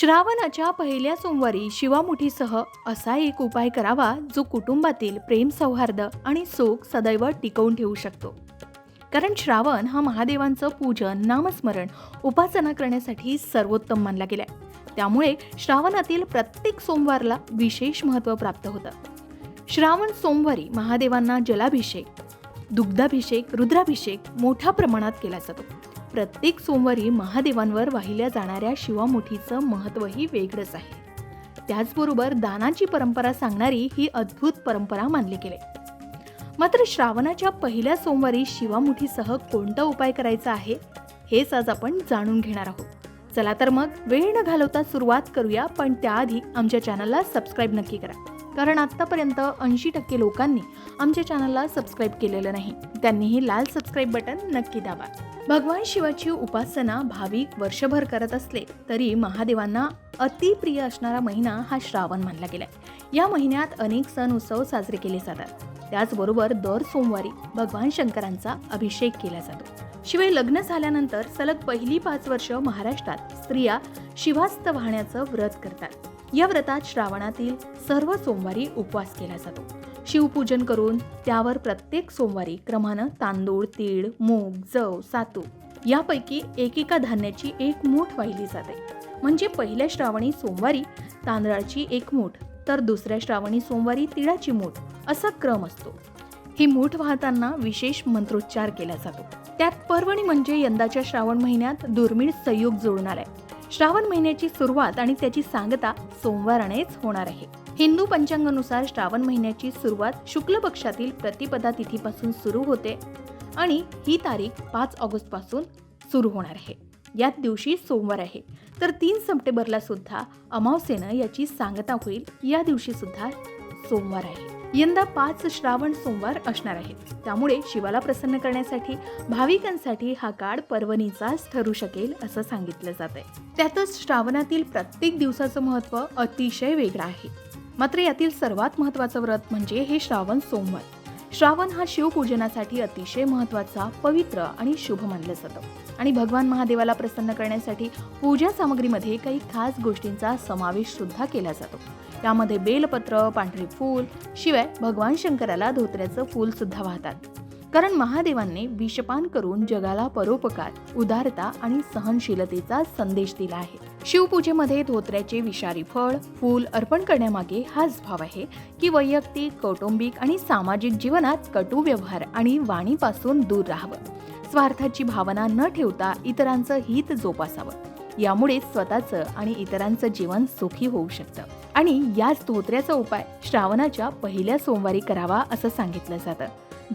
श्रावणाच्या पहिल्या सोमवारी शिवामुठीसह असा एक उपाय करावा जो कुटुंबातील प्रेम सौहार्द आणि सुख सदैव टिकवून ठेवू शकतो. कारण श्रावण हा महादेवांचं पूजन नामस्मरण उपासना करण्यासाठी सर्वोत्तम मानला गेलाय. त्यामुळे श्रावणातील प्रत्येक सोमवारला विशेष महत्त्व प्राप्त होतं. श्रावण सोमवारी महादेवांना जलाभिषेक दुग्धाभिषेक रुद्राभिषेक मोठ्या प्रमाणात केला जातो. प्रत्येक सोमवारी महादेवांवर वाहिल्या जाणाऱ्या शिवामुठीचं महत्त्वही वेगळंच आहे. त्याचबरोबर दानाची परंपरा सांगणारी ही अद्भुत परंपरा मानली गेली. मात्र श्रावणाच्या पहिल्या सोमवारी शिवामुठीसह कोणता उपाय करायचा आहे हेच आज आपण जाणून घेणार आहोत. चला तर मग वेळ न घालवता सुरुवात करूया पण त्याआधी आमच्या चॅनलला सबस्क्राईब नक्की करा. कारण आत्तापर्यंत ऐंशी टक्के लोकांनी आमच्या चॅनलला सबस्क्राईब केलेलं नाही. त्यांनीही लाल सबस्क्राईब बटन नक्की दाबा. भगवान शिवाची उपासना भाविक वर्षभर करत असले तरी महादेवांना अतिप्रिय असणारा महिना हा श्रावण मानला गेलाय. या महिन्यात अनेक सण उत्सव साजरे केले जातात. त्याचबरोबर दर सोमवारी भगवान शंकरांचा अभिषेक केला जातो. शिवाय लग्न झाल्यानंतर सलग पहिली पाच वर्ष महाराष्ट्रात स्त्रिया शिवास्त वाहण्याचं व्रत करतात. या व्रतात श्रावणातील सर्व सोमवारी उपवास केला जातो. शिवपूजन करून त्यावर प्रत्येक सोमवारी क्रमानं तांदूळ तीळ मूग जव सातू यापैकी एकेका धान्याची एक मूठ वाहिली जाते. म्हणजे पहिल्या श्रावणी सोमवारी तांदळाची एक मूठ तर दुसऱ्या श्रावणी सोमवारी तिळाची मूठ असा क्रम असतो. ही मूठ वाहताना विशेष मंत्रोच्चार केला जातो. त्यात पर्वणी म्हणजे यंदाच्या श्रावण महिन्यात दुर्मिळ संयोग जुळून आलाय श्रावण महिन्याची सुरुवात आणि त्याची सांगता सोमवारानेच होणार आहे. हिंदू पंचांगानुसार श्रावण महिन्याची सुरुवात शुक्ल पक्षातील प्रतिपदा तिथीपासून सुरू होते आणि ही तारीख पाच ऑगस्टपासून सुरू होणार आहे. याच दिवशी सोमवार आहे. तर तीन सप्टेंबरला सुद्धा अमावस्येनं याची सांगता होईल. या दिवशी सुद्धा सोमवार आहे. यंदा पाच श्रावण सोमवार असणार आहेत त्यामुळे शिवाला प्रसन्न करण्यासाठी भाविकांसाठी हा काळ पर्वणीचाच ठरू शकेल असं सांगितलं जात आहे त्यातच श्रावणातील प्रत्येक दिवसाचं महत्त्व अतिशय वेगळं आहे. मात्र यातील सर्वात महत्त्वाचं व्रत म्हणजे हे श्रावण सोमवार. श्रावण हा शिवपूजनासाठी अतिशय महत्त्वाचा पवित्र आणि शुभ मानलं जातं. आणि भगवान महादेवाला प्रसन्न करण्यासाठी पूजा सामग्रीमध्ये काही खास गोष्टींचा समावेश सुद्धा केला जातो. त्यामध्ये बेलपत्र पांढरे फूल शिवाय भगवान शंकराला धोत्र्याचं फूल सुद्धा वाहतात. कारण महादेवांनी विषपान करून जगाला परोपकार उदारता आणि सहनशीलतेचा संदेश दिला आहे. शिवपूजेमध्ये धोत्र्याचे विषारी फळ फूल अर्पण करण्यामागे हाच भाव आहे की वैयक्तिक कौटुंबिक आणि सामाजिक जीवनात कटू व्यवहार आणि वाणीपासून दूर राहावं. स्वार्थाची भावना न ठेवता इतरांचं हित जोपासावं. यामुळे स्वतःचं आणि इतरांचं जीवन सुखी होऊ शकतं. आणि याच धोत्र्याचा उपाय श्रावणाच्या पहिल्या सोमवारी करावा असं सांगितलं जातं.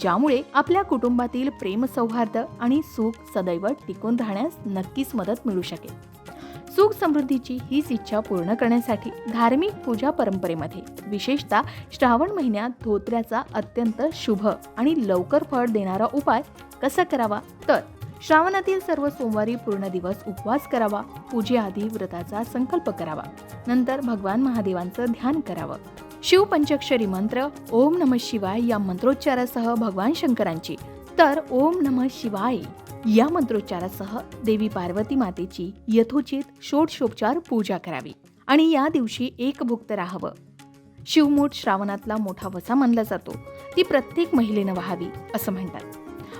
ज्यामुळे आपल्या कुटुंबातील प्रेम सौहार्द आणि सुख सदैव टिकून राहण्यास नक्कीच मदत मिळू शकेल. सुख समृद्धीची हीच इच्छा पूर्ण करण्यासाठी धार्मिक पूजा परंपरेमध्ये विशेषतः श्रावण महिन्यात धोत्र्याचा अत्यंत शुभ आणि लवकर फळ देणारा उपाय कसा करावा? तर श्रावणातील सर्व सोमवारी पूर्ण दिवस उपवास करावा पूजेआधी व्रताचा संकल्प करावा नंतर भगवान महादेवांचं ध्यान करावं. शिवपंचाक्षरी मंत्र ओम नम शिवाय या मंत्रोच्चारासह भगवान शंकरांची. तर ओम नम शिवाय. या मंत्रोच्चारासह देवी पार्वती मातेची यथोचित षोडशोपचार पूजा करावी. आणि या दिवशी एकभुक्त राहावं. शिवमूठ श्रावणातला मोठा वसा मानला जातो. ती प्रत्येक महिलेनं व्हावी असं म्हणतात.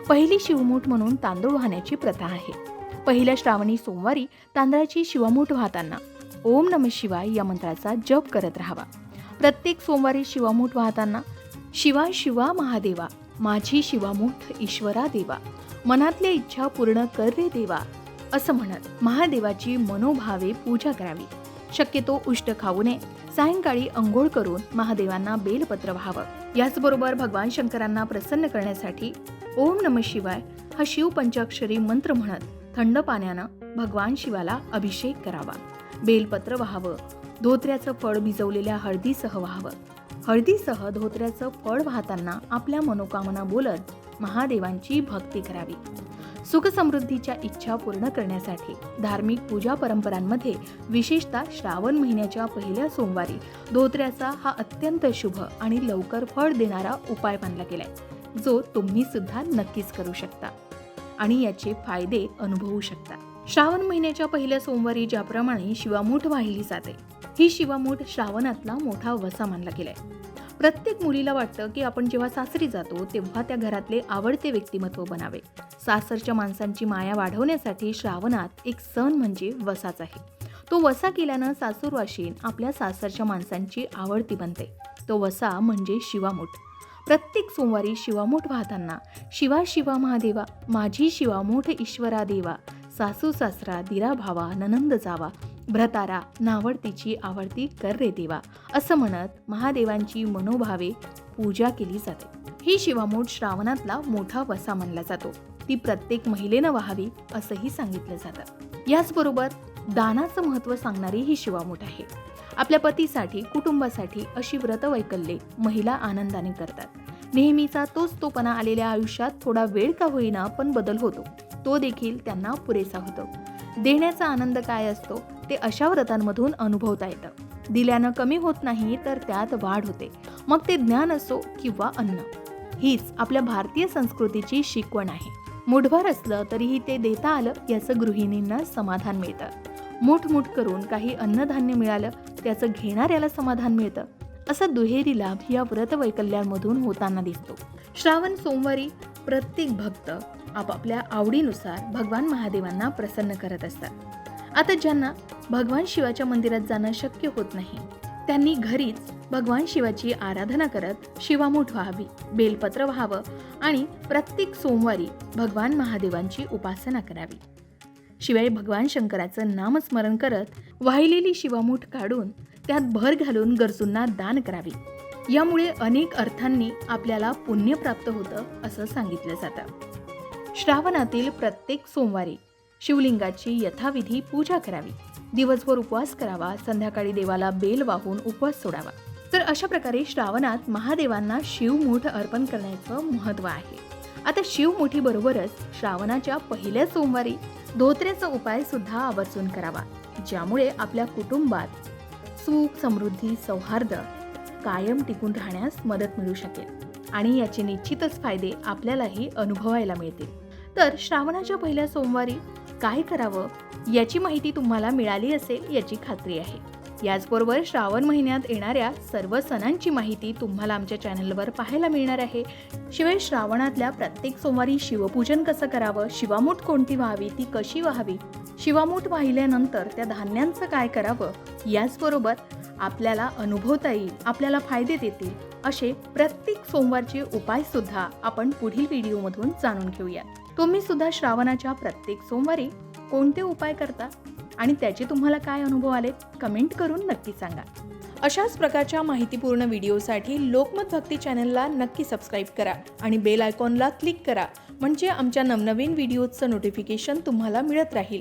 पहिली शिवमूठ म्हणून तांदूळ वाहण्याची प्रथा आहे. पहिल्या श्रावणी सोमवारी तांदळाची शिवामूठ वाहताना ओम नम शिवाय या मंत्राचा जप करत राहावा. प्रत्येक सोमवारी शिवामूठ वाहताना शिवा शिवा महादेवा माझी शिवामूठ ईश्वरा देवा मनातल्या इच्छा पूर्ण कर रे देवा असं म्हणत महादेवाची मनोभावे पूजा करावी. शक्यतो उष्ट खाऊ नये. सायंकाळी अंघोळ करून महादेवांना बेलपत्र व्हावं. याचबरोबर भगवान शंकरांना प्रसन्न करण्यासाठी ओम नम शिवाय हा शिव पंचाक्षरी मंत्र म्हणत थंड पाण्यानं भगवान शिवाला अभिषेक करावा. बेलपत्र व्हावं. धोत्र्याचं फळ भिजवलेल्या हळदीसह व्हावं. हळदीसह धोत्र्याचं फळ वाहताना आपल्या मनोकामना बोलत महादेवांची भक्ती करावी. सुख समृद्धीच्या इच्छा पूर्ण करण्यासाठी धार्मिक पूजा परंपरांमध्ये विशेषतः श्रावण महिन्याच्या पहिल्या सोमवारी धोत्र्याचा हा अत्यंत शुभ आणि लवकर फळ देणारा उपाय मानला गेलाय. जो तुम्ही सुद्धा नक्कीच करू शकता आणि याचे फायदे अनुभवू शकता. श्रावण महिन्याच्या पहिल्या सोमवारी ज्याप्रमाणे शिवामूठ वाहिली जाते ही शिवामूठ श्रावणातला मोठा वसा मानला गेलाय. प्रत्येक मुलीला वाटतं की आपण जेव्हा सासरी जातो तेव्हा त्या घरातले आवडते व्यक्तिमत्व बनावे. सासरच्या माणसांची माया वाढवण्यासाठी श्रावणात एक सण म्हणजे वसाच आहे. तो वसा केल्यानं सासूरवाशीन आपल्या सासरच्या माणसांची आवडती बनते. तो वसा म्हणजे शिवामूठ. प्रत्येक सोमवारी शिवामूठ वाहताना शिवा शिवा महादेवा माझी शिवामूठ ईश्वरा देवा सासू सासरा दिरा भावा ननंद जावा भ्रतारा नावडतीची आवडती कर रे देवा असं म्हणत महादेवांची मनोभावे पूजा केली जाते. ही शिवामूठ श्रावणातला मोठा वसा मानला जातो. ती प्रत्येक महिलेनं व्हावी असंही सांगितलं जातं. याचबरोबर दानाचं महत्त्व सांगणारी ही शिवामूठ आहे. आपल्या पतीसाठी कुटुंबासाठी अशी व्रतवैकल्ये महिला आनंदाने करतात. नेहमीचा तोच तोपणा आलेल्या आयुष्यात थोडा वेळ का होईना पण बदल होतो. तो देखील त्यांना पुरेसा होतो. देण्याचा आनंद काय असतो? ते अशा व्रतांमधून अनुभवता येतं. दिल्यानं कमी होत नाही तर त्यात वाढ होते. मग ते ज्ञान असो किंवा अन्न. हीच आपल्या भारतीय संस्कृतीची शिकवण आहे. मुठभर असलं तरीही ते देता आलं याचं गृहिणींना समाधान मिळतं. मुठमुठ करून काही अन्नधान्य मिळालं त्याचं घेणाऱ्याला समाधान मिळतं. असा दुहेरी लाभ या व्रत वैकल्यांमधून होताना दिसतो. श्रावण सोमवारी प्रत्येक भक्त आपापल्या आवडीनुसार भगवान महादेवांना प्रसन्न करत असतात. आता ज्यांना भगवान शिवाच्या मंदिरात जाणं शक्य होत नाही त्यांनी घरीच भगवान शिवाची आराधना करत शिवामूठ व्हावी बेलपत्र व्हावं आणि प्रत्येक सोमवारी भगवान महादेवांची उपासना करावी. शिवाय भगवान शंकराचं नामस्मरण करत वाहिलेली शिवामूठ काढून त्यात भर घालून गरजूंना दान करावी. यामुळे अनेक अर्थांनी आपल्याला पुण्य प्राप्त होतं असं सांगितलं जातं. श्रावणातील प्रत्येक सोमवारी शिवलिंगाची यथाविधी पूजा करावी. दिवसभर उपवास करावा संध्याकाळी देवाला बेल वाहून उपवास सोडावा. तर अशा प्रकारे श्रावणात महादेवांना शिवमुठ अर्पण करण्याचं महत्त्व आहे. आता शिवमुठी बरोबरच श्रावणाच्या पहिल्या सोमवारी धोत्र्याचा उपाय सुद्धा आवर्जून करावा. ज्यामुळे आपल्या कुटुंबात सुख समृद्धी सौहार्द कायम टिकून राहण्यास मदत मिळू शकेल आणि याचे निश्चितच फायदे आपल्यालाही अनुभवायला मिळतील. तर श्रावणाच्या पहिल्या सोमवारी काय करावं? याची माहिती तुम्हाला मिळाली असेल याची खात्री आहे. याचबरोबर श्रावण महिन्यात येणाऱ्या सर्व सणांची माहिती तुम्हाला आमच्या चॅनलवर पाहायला मिळणार आहे. शिवाय श्रावणातल्या प्रत्येक सोमवारी शिवपूजन कसं करावं? शिवामूठ कोणती व्हावी? ती कशी व्हावी? शिवामूठ वाहिल्यानंतर त्या धान्यांचं काय करावं? याचबरोबर आपल्याला अनुभवता येईल आपल्याला फायदे देतील. असे प्रत्येक सोमवारचे उपाय सुद्धा आपण पुढील व्हिडिओमधून जाणून घेऊया तुम्ही सुद्धा श्रावणाच्या प्रत्येक सोमवारी कोणते उपाय करता आणि त्याचे तुम्हाला काय अनुभव आले कमेंट करून नक्की सांगा. अशाच प्रकारच्या माहितीपूर्ण व्हिडिओसाठी लोकमत भक्ती चॅनलला नक्की सबस्क्राईब करा आणि बेल आयकॉनला क्लिक करा म्हणजे आमच्या नवनवीन व्हिडिओचं नोटिफिकेशन तुम्हाला मिळत राहील.